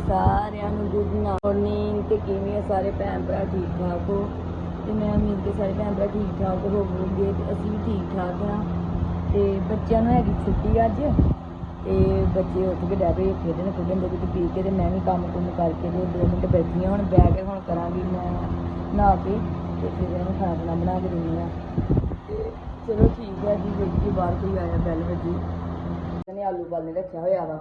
ਸਾਰਿਆਂ ਨੂੰ good morning ਤੇ ਕਿਵੇਂ ਆ ਸਾਰੇ ਭੈਣ ਭਰਾ ਠੀਕ ਠਾਕ ਹੋ? ਤੇ ਮੈਂ ਉਮੀਦ ਕਿ ਸਾਰੇ ਭੈਣ ਭਰਾ ਠੀਕ ਠਾਕ ਹੋਵੋਗੇ, ਤੇ ਅਸੀਂ ਵੀ ਠੀਕ ਠਾਕ ਹਾਂ ਤੇ ਬੱਚਿਆਂ ਨੂੰ ਹੈਗੀ ਛੁੱਟੀ ਅੱਜ, ਤੇ ਬੱਚੇ ਉੱਠ ਕੇ ਡੈ ਪਏ, ਖੇਡਣ ਦੇ ਵਿੱਚ ਪੀ ਕੇ, ਤੇ ਮੈਂ ਵੀ ਕੰਮ ਕੁੰਮ ਕਰਕੇ ਤੇ ਦੋ ਮਿੰਟ ਬੈਠੀ ਹਾਂ ਹੁਣ ਬਹਿ ਕੇ ਹੁਣ ਕਰਾਂਗੀ ਮੈਂ ਨਹਾ ਕੇ, ਤੇ ਫਿਰ ਇਹਨੂੰ ਖਾਣਾ ਖੁਣਾ ਬਣਾ ਕੇ ਦਿੰਦੀ ਹਾਂ ਤੇ ਚਲੋ ਠੀਕ ਹੈ ਜੀ ਵੇਖੀ ਬਾਹਰ ਕੋਈ ਆਇਆ ਬੈਲ ਵੱਜੀ। ਨੇ ਆਲੂ ਬਾਲੇ ਰੱਖਿਆ ਹੋਇਆ ਵਾ।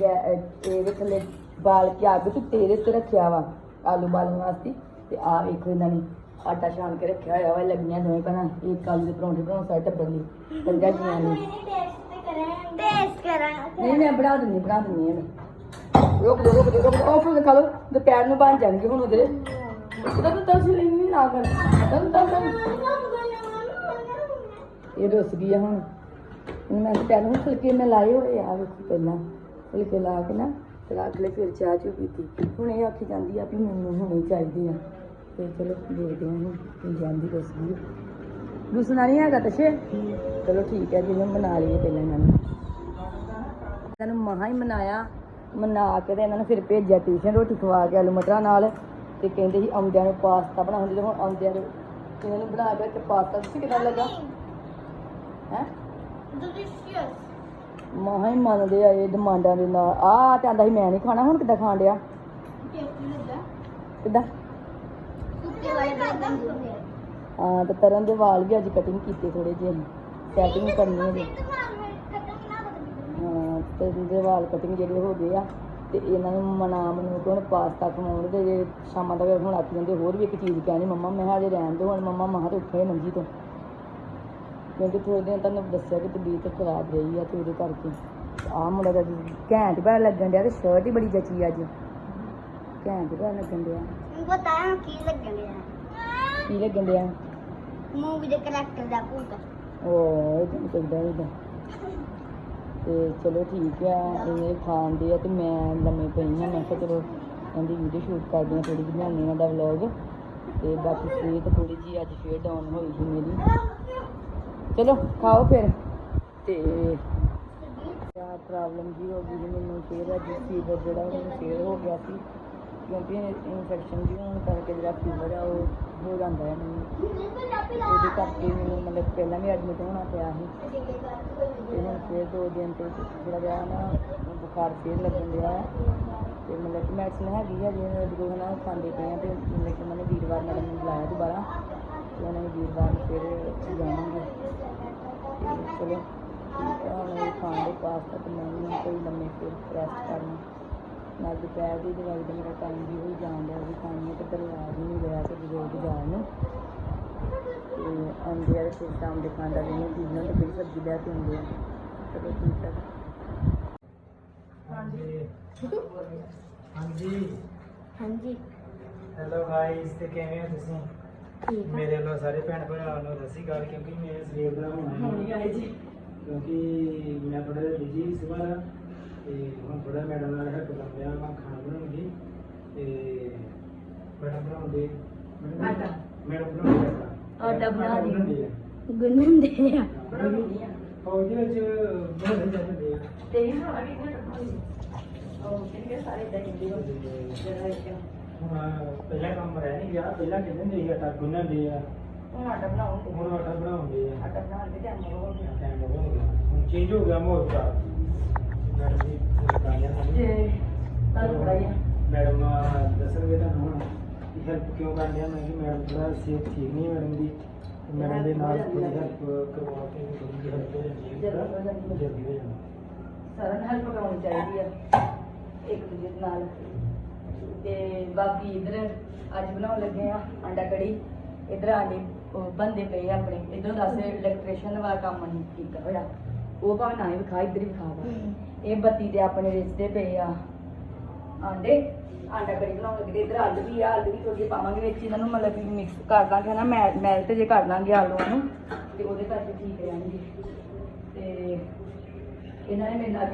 ਇਹਦੇ ਥੱਲੇ ਬਾਲ ਕੇ ਅੱਗ ਤੇ ਤੇਰੇ ਤੇ ਰੱਖਿਆ ਵਾ ਆਲੂ ਬਾਲਣ ਵਾਸਤੇ। ਤੇ ਆ ਵੇਖੋ ਇਹਨਾਂ ਨੇ ਆਟਾ ਛਾਣ ਕੇ ਰੱਖਿਆ ਹੋਇਆ ਵਾ ਲੱਗੀਆਂ ਦੋਵੇਂ ਭੈਣਾਂ ਇੱਕ ਆਲੂ ਦੇ ਪਰੌਂਠੇ ਬਣਾਉਣ ਸਾਰੇ ਟੱਬਰ ਲਈ ਪੰਜਾਂ ਜੀਆਂ ਨੂੰ ਟੇਸਟ ਨਹੀਂ ਮੈਂ ਬਣਾ ਦਿੰਦੀ ਬਣਾ ਦਿੰਦੀ ਹਾਂ ਰੁਕ ਜਾ ਰੁਕ ਜਾ ਰੁਕ ਉਹ ਫਿਰ ਖਾ ਲਓ ਦੁਪਹਿਰ ਨੂੰ ਬਣ ਜਾਣਗੇ ਹੁਣ ਉਹਦੇ ਤਾਂ ਤਸ ਲਈ ਨਹੀਂ ਨਾ ਕਰ ਤਨ ਤਨ ਇਹ ਰੁੱਸ ਗਈ ਹੁਣ। ਮੈਂ ਦੁਪਹਿਰ ਨੂੰ ਫੁਲਕੇ ਮੈਂ ਲਾਏ ਹੋਏ ਆ ਵੇਖੋ ਪਹਿਲਾਂ। ਫੁਲਕੇ ਲਾ ਕੇ ਨਾ। ਤੇ ਰੱਖ ਲੈ, ਫਿਰ ਚਾਹ ਚੂ ਪੀਤੀ। ਹੁਣ ਇਹ ਆਖੀ ਜਾਂਦੀ ਆ ਵੀ ਮੈਨੂੰ ਹੁਣੇ ਚਾਹੀਦੀ ਆ। ਤੇ ਚਲੋ, ਦੇਖਦੇ ਹਾਂ ਹੁਣ ਕੀ ਜਾਂਦੀ ਰੁੱਸ ਗਈ ਨਹੀਂ ਹੈਗਾ ਤਸ਼ੇ ਚਲੋ ਠੀਕ ਹੈ ਜੀ ਮਨਾ ਬਣਾ ਲਈਏ ਪਹਿਲਾਂ ਇਹਨਾਂ ਨੂੰ। ਇਹਨਾਂ ਨੂੰ ਮਹਾ ਹੀ ਮਨਾਇਆ, ਮਨਾ ਕੇ ਤੇ ਇਹਨਾਂ ਨੂੰ ਫਿਰ ਭੇਜਿਆ ਟਿਊਸ਼ਨ, ਰੋਟੀ ਖਵਾ ਕੇ ਆਲੂ ਮਟਰਾਂ ਨਾਲ। ਤੇ ਕਹਿੰਦੇ ਸੀ ਆਉਂਦਿਆਂ ਨੂੰ ਪਾਸਤਾ ਬਣਾਉਂਦੇ ਤੇ ਹੁਣ ਆਉਂਦਿਆਂ ਨੂੰ ਇਹਨਾਂ ਨੂੰ ਬਣਾ ਕੇ ਪਾਸਤਾ, ਤੁਸੀਂ ਕਿਦਾਂ ਲੱਗਾ? ਹੈ? ਡਿਲੀਸ਼ੀਅਸ ਮਹਾ ਹੀ ਮੰਨਦੇ ਆ, ਇਹ ਡਿਮਾਂਡਾਂ ਦੇ ਨਾਲ। ਆ ਤੇ ਆਂਦਾ ਸੀ, ਮੈਂ ਨਹੀਂ ਖਾਣਾ, ਹੁਣ ਕਿੱਦਾਂ ਖਾਣ ਡਿਆ? ਕਿੱਦਾਂ? ਆ ਤੇ ਤਰਨ ਦੇ ਵਾਲ ਵੀ ਅੱਜ ਕਟਿੰਗ ਕੀਤੇ ਥੋੜੇ ਜਿਹੇ ਸੈਟਿੰਗ ਕਰਨੀ ਹੈ। ਹਾਂ ਤੇ ਇਹਦੇ ਵਾਲ ਕਟਿੰਗ ਜਿਹੜੇ ਹੋ ਗਏ ਆ, ਤੇ ਇਹਨਾਂ ਨੂੰ ਮਨਾ ਮਨੂ ਕੇ ਹੁਣ ਪਾਸਤਾ ਖਵਾਉਣ ਦੇ, ਜੇ ਸ਼ਾਮਾਂ ਤੱਕ ਹੁਣ ਆਖੀ ਜਾਂਦੇ ਹੋਰ ਵੀ ਇੱਕ ਚੀਜ਼ ਕਹਿਣੀ ਮੰਮਾ, ਮੈਂ ਹਜੇ ਰਹਿਣ ਦਿਓ, ਹੁਣ ਮੰਮਾ ਮਹਾਂ ਤੇ ਉੱਠੇ ਮੰਜੀ ਤੋਂ। ਕਿਉਂਕਿ ਥੋੜੇ ਦਿਨ ਤੁਹਾਨੂੰ ਦੱਸਿਆ ਕਿ ਤਬੀਅਤ ਖਰਾਬ ਰਹੀ ਆ ਤੇ ਉਹਦੇ ਕਰਕੇ ਆਹ ਮੁੰਡਾ ਦਾ ਘੈਂਟ ਬੜਾ ਲੱਗਣ ਡਿਆ ਤੇ ਸ਼ਰਟ ਹੀ ਬੜੀ ਜਚੀ ਅੱਜ। ਘੈਂਟ ਬੜਾ ਲੱਗਣ ਡਿਆ। ਮੈਨੂੰ ਪਤਾ ਹੈ ਕੀ ਲੱਗਣਿਆ ਕੀ ਲੱਗਣ ਡਿਆ? ਮੂਵੀ ਦੇ ਕਰੈਕਟਰ ਦਾ ਭੂਤ ਉਹ ਇਦਾਂ ਚੱਲਦਾ ਇਹਦਾ ਤੇ ਚਲੋ ਠੀਕ ਆ ਇਹ ਖਾਂਦੇ ਆ ਤੇ ਮੈਂ ਲੰਮੇ ਪਈ ਆ। ਮੈਂ ਕਿਹਾ ਚਲੋ ਇਹਦੀ ਵੀਡੀਓ ਸ਼ੂਟ ਕਰਦੇ ਆ ਥੋੜੀ ਬਣਾਉਂਦੇ ਆ ਦਾ ਵਲੌਗ ਤੇ ਬਾਕੀ ਸਿਹਤ ਥੋੜੀ ਜੀ ਅੱਜ ਫੇਰ ਡਾਊਨ ਹੋਈ ਸੀ ਮੇਰੀ। ਚਲੋ, ਖਾਓ ਫਿਰ। ਤੇ ਆ ਪ੍ਰੋਬਲਮ ਜੀ ਹੋ ਗਈ ਮੈਨੂੰ ਫੇਰ ਅੱਜ ਫੀਵਰ ਜਿਹੜਾ ਮੈਨੂੰ ਫੇਰ ਹੋ ਗਿਆ ਸੀ। ਕਿਉਂਕਿ ਇਨਫੈਕਸ਼ਨ ਜੀ ਹੋਣ ਕਰਕੇ ਜਿਹੜਾ ਫੀਵਰ ਆ, ਉਹ ਹੋ ਜਾਂਦਾ ਹੈ ਮੈਨੂੰ। ਉਹਦੇ ਕਰਕੇ ਮੈਨੂੰ ਮਤਲਬ ਪਹਿਲਾਂ ਵੀ ਐਡਮਿਟ ਹੋਣਾ ਪਿਆ ਸੀ। ਤੇ ਹੁਣ ਫਿਰ ਦੋ ਦਿਨ ਤੋਂ ਥੋੜਾ ਜਿਹਾ ਨਾ ਬੁਖਾਰ ਫੇਰ ਲੱਗਣ ਡਿਆ ਹੈ। ਤੇ ਮਤਲਬ ਮੈਡੀਸਨ ਹੈਗੀ ਹੈ ਜਿਹਨਾਂ ਦੇ ਨਾ ਖਾਂਦੇ ਪਏ ਆ, ਤੇ ਮਤਲਬ ਕਿ ਉਹਨਾਂ ਵੀਰਵਾਰ ਮੈਡਮ ਨੂੰ ਬੁਲਾਇਆ ਦੁਬਾਰਾ। ਉਹਨਾਂ ਨੇ ਵੀਰਵਾਰ ਨੂੰ ਫਿਰ ਜਾਵਾਂਗੇ। ਚਲੋ ਠੀਕ ਹੈ ਹੁਣ ਇਹ ਖਾਣ ਦੇ ਪਾਸਤਾ ਵੀ ਹੁਣ ਕੋਈ ਲੰਮੇ ਫਿਰ ਰੈਸਟ ਕਰਨਾ। ਨਾਲ ਦੁਪਹਿਰ ਦੀ ਦਵਾਈ ਦਾ ਮੇਰਾ ਟਾਈਮ ਵੀ ਹੋਈ ਜਾਣ ਡਿਆ ਵੀ ਖਾਣੀ ਤੇ ਦਰਿਆ ਵੀ ਨਹੀਂ ਰਿਹਾ ਤੇ ਬਜ਼ੁਰਗ ਜਾਣ ਨੂੰ। ਤੇ ਆਉਂਦੇ ਆ ਤੇ ਫਿਰ ਸ਼ਾਮ ਦੇ ਖਾਣ ਦਾ ਵੀ ਨਹੀਂ ਦੀਨਾਂ ਤੇ ਫਿਰ ਸਬਜ਼ੀ ਲੈ ਕੇ ਆਉਂਦੇ ਆ। ਚਲੋ ਠੀਕ ਹੈ ਹਾਂਜੀ। ਹਾਂਜੀ। ਹੈਲੋ ਗਾਇਸ ਤੇ ਕਿਵੇਂ ਹੋ ਤੁਸੀਂ? ਠੀਕ ਮੇਰੇ ਵੱਲੋਂ ਸਾਰੇ ਭੈਣ ਭਰਾਵਾਂ ਨੂੰ ਸਤਿ ਸ਼੍ਰੀ ਅਕਾਲ ਕਿਉਂਕਿ ਮੈਂ ਸਵੇਰ ਦਾ ਹੋਣਾ ਹੈ ਕਿਉਂਕਿ ਮੈਂ ਥੋੜਾ ਜਿਹਾ ਬਿਜ਼ੀ ਸੀ ਸਵੇਰ ਤੇ ਹੁਣ ਥੋੜਾ ਮੈਡਮ ਨਾਲ ਹੈਲਪ ਕਰ ਰਿਹਾ ਮੈਂ ਖਾਣਾ ਬਣਾਉਣ ਦੀ ਤੇ ਮੈਡਮ ਬਣਾਉਂਦੇ ਆਟਾ। ਮੈਡਮ ਬਣਾਉਂਦੇ ਆਟਾ। ਬਣਾ ਰਹੀ ਹੈ। ਗੁੰਨ ਹੁੰਦੇ ਆ। ਫੌਜ ਵਿੱਚ ਬਣਾਉਂਦੇ ਜਾਂਦੇ ਆ। ਤੇ ਇਹ ਨਾ ਅਗੇ ਉਹ ਕਿੰਨੇ ਸਾਰੇ ਦਹੀਂ ਹੋ ਜਿਹੜਾ ਇੱਕ ਹੁਣ ਪਹਿਲਾਂ ਕੰਮ ਰਹਿ ਨਹੀਂ ਗਿਆ ਪਹਿਲਾਂ ਕਹਿੰਦੇ ਹੁੰਦੇ ਸੀ ਆਟਾ ਗੁੰਨਣ ਦੇ ਆ। ਹੁਣ ਆਟਾ ਬਣਾਉਣ ਤੇ ਹੁਣ ਆਟਾ ਬਣਾਉਂਦੇ ਆ। ਆਟਾ ਬਣਾਉਣ ਦੇ ਟਾਈਮ ਹੋ ਗਿਆ। ਟਾਈਮ ਹੋ ਗਿਆ। ਹੁਣ ਚੇਂਜ ਹੋ ਗਿਆ ਮਾਹੌਲ ਦਾ ਮੈਡਮ ਜੀ ਬਤਾਇਆ ਤੇ ਤੁਹਾਨੂੰ ਪਤਾ ਹੀ ਆ ਮੈਡਮ ਦੱਸਣਗੇ ਤੁਹਾਨੂੰ ਹੁਣ ਕਿ ਹੈਲਪ ਕਿਉਂ ਕਰਦੇ ਆ ਮੈਂ ਕਿ ਮੈਡਮ ਥੋੜਾ ਸਿਹਤ ਠੀਕ ਨਹੀਂ ਮੈਡਮ ਦੀ। ਤੇ ਮੈਡਮ ਦੇ ਨਾਲ ਥੋੜੀ ਹੈਲਪ ਕਰਵਾ ਕੇ ਥੋੜੀ ਹੈਲਪ ਹੋ ਜਾਂਦੀ ਹੈ। ਜਲਦੀ ਹੋ ਜਾਂਦੀ ਸਾਰਿਆਂ ਨੂੰ ਹੈਲਪ ਕਰਾਉਣੀ ਚਾਹੀਦੀ ਆ ਇੱਕ ਦੂਜੇ ਦੇ ਨਾਲ। ਤੇ ਬਾਕੀ ਇਧਰ ਅੱਜ ਬਣਾਉਣ ਲੱਗੇ ਆ ਅੰਡਾ ਕੜੀ। ਇਧਰ ਆਂਡੇ ਬੰਦੇ ਪਏ ਆ ਆਪਣੇ। ਇਧਰੋਂ ਦੱਸ ਇਲੈਕਟ੍ਰੀਸ਼ੀਅਨ ਵਾਲਾ ਕੰਮ ਨਹੀਂ ਕੀਤਾ ਹੋਇਆ। ਉਹ ਭਾਵੇਂ ਨਾ ਹੀ ਵਿਖਾ ਇੱਧਰ ਹੀ ਵਿਖਾ ਵਾ। ਇਹ ਬੱਤੀ ਤੇ ਆਪਣੇ ਰਿਸ਼ਤੇ ਪਏ ਆ। ਆਂਡੇ ਆਂਡਾ ਕੜੀ ਬਣਾਉਣ ਲੱਗੇ ਇਧਰ ਆਲੂ ਵੀ ਆ ਆਲੂ ਵੀ ਥੋੜੀ ਪਾਵਾਂਗੇ ਵਿੱਚ। ਇਹਨਾਂ ਨੂੰ ਮਤਲਬ ਕਿ ਮਿਕਸ ਕਰ ਦਾਂਗੇ ਨਾ ਮੈਂ ਮੈਲਟ ਜੇ ਕਰ ਦਾਂਗੇ ਆਲੂਆਂ ਨੂੰ ਤੇ ਉਹਦੇ ਕਰਕੇ ਠੀਕ ਰਹਿਣਗੇ। ਤੇ ਇਹਨਾਂ ਨੇ ਮੇਰੇ ਨਾਲ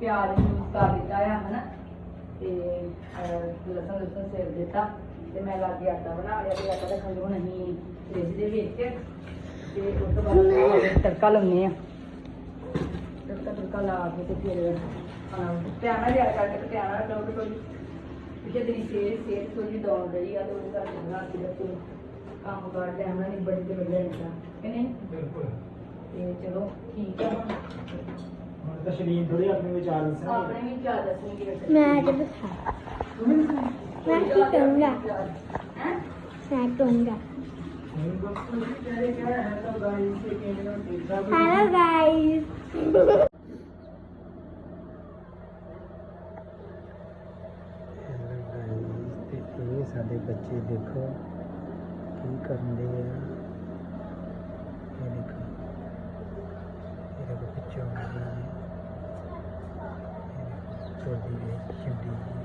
ਪਿਆਜ਼ ਯੂਜ਼ ਕਰ ਦਿੱਤਾ ਆ ਹਨਾ। ਤੇ ਲਸਣ ਲਸਣ ਸੇਵ ਦਿੱਤਾ ਤੇ ਮੈਂ ਲਾਗੇ ਆਟਾ ਬਣਾ ਲਿਆ ਤੇ ਆਟਾ ਰੱਖਣ ਨੂੰ ਨਹੀਂ ਫ੍ਰਿਜ ਦੇ ਵਿੱਚ ਤੇ ਉਸ ਤੋਂ ਬਾਅਦ ਤੜਕਾ ਲਾਉਂਦੇ ਆ ਤੜਕਾ ਤੜਕਾ ਲਾ ਕੇ ਤੇ ਫਿਰ ਲਿਆ ਕਰਕੇ ਤੇ ਟਾਈਮ ਨਾਲ ਡਾਕਟਰ ਕੋਈ ਪਿਛੇ ਦਿਨ ਸਿਹਤ ਸਿਹਤ ਥੋੜੀ ਡਾਊਨ ਰਹੀ ਆ ਤੇ ਉਹ ਕਰਕੇ ਰਾਤ ਦੇ ਬੱਚੇ ਕੰਮ ਕਰ ਟਾਈਮ ਨਾਲ ਨਿਬੜ ਕੇ ਮਿਲ ਜਾਂਦਾ ਕਿ ਨਹੀਂ? ਬਿਲਕੁਲ। ਤੇ ਚਲੋ ਠੀਕ ਆ। ਹੁਣ ਹੁਣ ਤਾਂ ਸ਼ਰੀਨ ਥੋੜੀ ਆਪਣੇ ਵਿਚਾਰ ਦੱਸਣਾ ਆਪਣੇ ਵੀ ਚਾਹ ਦੱਸਣਗੇ ਮੈਂ ਤੇ ਦੱਸਾਂ ਮੈਂ ਕੀ ਕਰੂੰਗਾ? ਹੈ? ਮੈਂ ਕਰੂੰਗਾ। ਮੈਨੂੰ ਤਾਂ ਤੁਸੀਂ ਕਹਿ ਕਿਹਾ ਹੈ ਤਾਂ ਗਾਈਸ ਤੇ ਕਿਵੇਂ ਨਾ ਤੀਸਰਾ ਵੀ ਹੈਲੋ ਗਾਇਸ ਹੈਲੋ ਗਾਈਸ ਤੇ ਇਹ ਸਾਡੇ ਬੱਚੇ ਦੇਖੋ ਕੀ ਕਰਦੇ ਆ। ਇਹ ਦੇਖੋ ਇਹ ਦੇਖੋ ਪਿੱਛੋਂ ਆ ਰਹੀ ਹੈ ਇਹ ਦੇਖੋ ਛੋਟੀ ਜਿਹੀ ਛੋਟੀ ਜਿਹੀ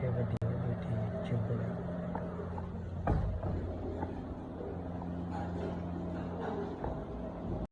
ਇਹ ਵੱਡੀ ਹੈ ਬੇਟੀ ਚੁੱਪ